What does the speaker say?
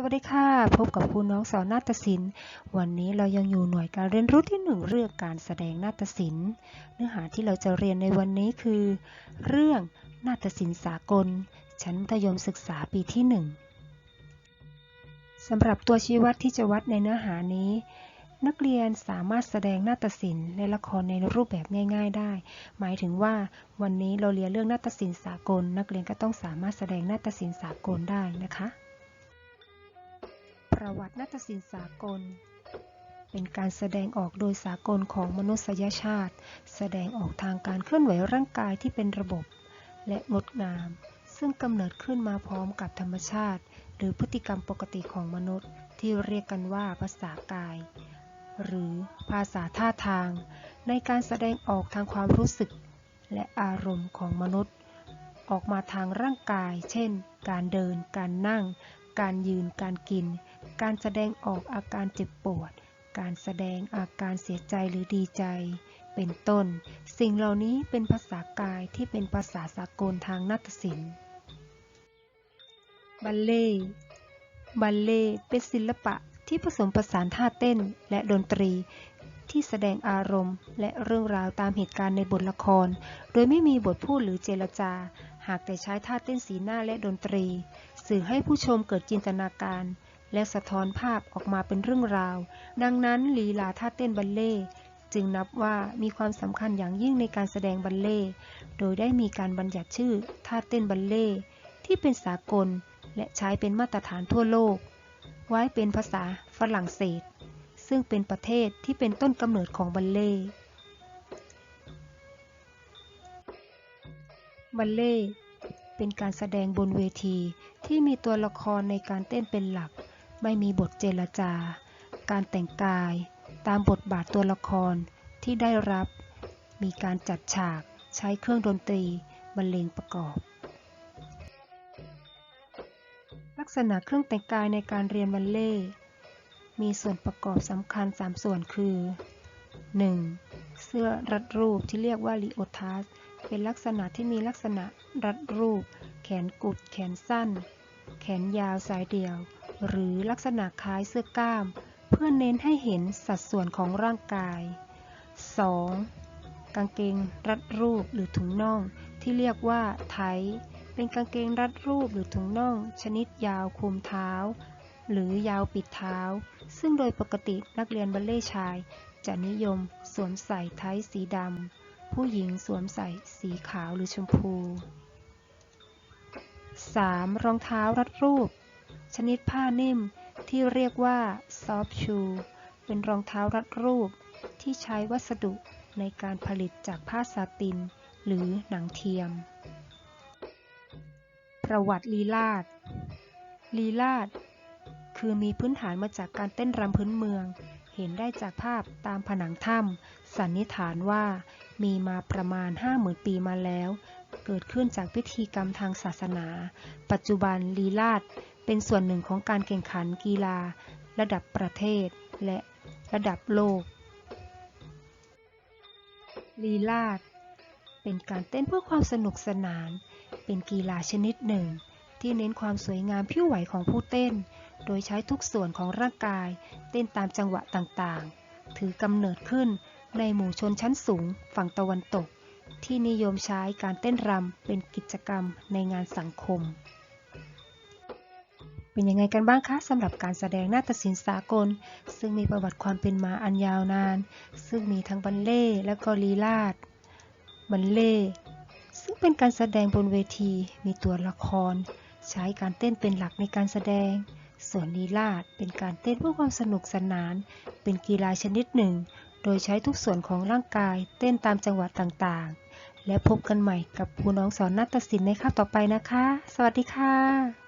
สวัสดีค่ะ พบกับครูน้องสอนนาฏศิลป์ วันนี้เรายังอยู่หน่วยการเรียนรู้ที่หนึ่งเรื่องการแสดงนาฏศิลป์ เนื้อหาที่เราจะเรียนในวันนี้คือ เรื่องนาฏศิลป์สากล ชั้นมัธยมศึกษาปีที่หนึ่งสำหรับตัวชี้วัดที่จะวัดในเนื้อหานี้ นักเรียนสามารถแสดงนาฏศิลป์ในละครในรูปแบบง่าย ๆ ได้ หมายถึงว่า วันนี้เราเรียนเรื่องนาฏศิลป์สากล นักเรียนก็ต้องสามารถแสดงนาฏศิลป์สากลได้นะคะ ประวัตินาฏศิลป์สากล เป็นการแสดงออกโดยสากลของมนุษยชาติ แสดงออกทางการเคลื่อนไหวร่างกายที่เป็นระบบ และงดงาม ซึ่งกำเนิดขึ้นมาพร้อมกับธรรมชาติ หรือพฤติกรรมปกติของมนุษย์ ที่เรียกกันว่าภาษากาย หรือภาษาท่าทาง ในการแสดงออกทางความรู้สึก และอารมณ์ของมนุษย์ ออกมาทางร่างกาย เช่น การเดิน การนั่งการยืน การกิน การแสดงออกอาการเจ็บปวด การแสดงอาการเสียใจหรือดีใจ เป็นต้น สิ่งเหล่านี้เป็นภาษากายที่เป็นภาษาสากลทางนาฏศิลป์บัลเล่บัลเล่เป็นศิลปะที่ผสมผสานท่าเต้นและดนตรีที่แสดงอารมณ์ และเรื่องราวตามเหตุการณ์ในบทละคร โดยไม่มีบทพูดหรือเจรจา หากแต่ใช้ท่าเต้นสีหน้าและดนตรี สื่อให้ผู้ชมเกิดจินตนาการ และสะท้อนภาพออกมาเป็นเรื่องราว ดังนั้นลีลาท่าเต้นบัลเล่จึงนับว่ามีความสำคัญอย่างยิ่งในการแสดงบัลเล่โดยได้มีการบัญญัติชื่อท่าเต้นบัลเล่ที่เป็นสากล และใช้เป็นมาตรฐานทั่วโลก ไว้เป็นภาษาฝรั่งเศส ซึ่งเป็นประเทศที่เป็นต้นกำเนิดของบัลเล่บัลเล่เป็นการแสดงบนเวทีที่มีตัวละครในการเต้นเป็นหลัก ไม่มีบทเจรจา การแต่งกายตามบทบาทตัวละครที่ได้รับ มีการจัดฉากใช้เครื่องดนตรีบรรเลงประกอบ ลักษณะเครื่องแต่งกายในการเรียนบัลเล่มีส่วนประกอบสำคัญ 3 ส่วนคือ 1. เสื้อรัดรูปที่เรียกว่าลิโอทัสเป็นลักษณะที่มีลักษณะรัดรูป แขนกุด แขนสั้น แขนยาวสายเดี่ยว หรือลักษณะคล้ายเสื้อกล้าม เพื่อเน้นให้เห็นสัดส่วนของร่างกาย 2. กางเกงรัดรูปหรือถุงน่อง ที่เรียกว่าไทเป็นกางเกงรัดรูปหรือถุงน่อง ชนิดยาวคลุมเท้า หรือยาวปิดเท้า ซึ่งโดยปกตินักเรียนบัลเล่ชาย จะนิยมสวมใส่ไทสีดำผู้หญิงสวมใส่สีขาวหรือชมพู 3. รองเท้ารัดรูป ชนิดผ้านิ่มที่เรียกว่าซอฟชู เป็นรองเท้ารัดรูป ที่ใช้วัสดุในการผลิตจากผ้าซาติน หรือหนังเทียม ประวัติลีลาด ลีลาด คือมีพื้นฐานมาจากการเต้นรำพื้นเมือง เห็นได้จากภาพตามผนังถ้ำสันนิษฐานว่ามีมาประมาณ 50,000 ปีมาแล้ว เกิดขึ้นจากพิธีกรรมทางศาสนา ปัจจุบันลีลาดเป็นส่วนหนึ่งของการแข่งขันกีฬา ระดับประเทศและระดับโลก ลีลาดเป็นการเต้นเพื่อความสนุกสนาน เป็นกีฬาชนิดหนึ่ง ที่เน้นความสวยงามผิวไหวของผู้เต้น โดยใช้ทุกส่วนของร่างกาย เต้นตามจังหวะต่างๆ ถือกำเนิดขึ้นในหมู่ชนชั้นสูงฝั่งตะวันตก ที่นิยมใช้การเต้นรำเป็นกิจกรรมในงานสังคม เป็นยังไงกันบ้างคะสำหรับการแสดงนาฏศิลป์สากล ซึ่งมีประวัติความเป็นมาอันยาวนาน ซึ่งมีทั้งบัลเล่และก็ลีลาดบัลเล่ซึ่งเป็นการแสดงบนเวที มีตัวละคร ใช้การเต้นเป็นหลักในการแสดงส่วนลีลาดเป็นการเต้นเพื่อความสนุกสนาน เป็นกีฬาชนิดหนึ่ง โดยใช้ทุกส่วนของร่างกายเต้นตามจังหวะต่างๆ และพบกันใหม่กับครูน้องสอนนัตตศิลป์ในคาบต่อไปนะคะ สวัสดีค่ะ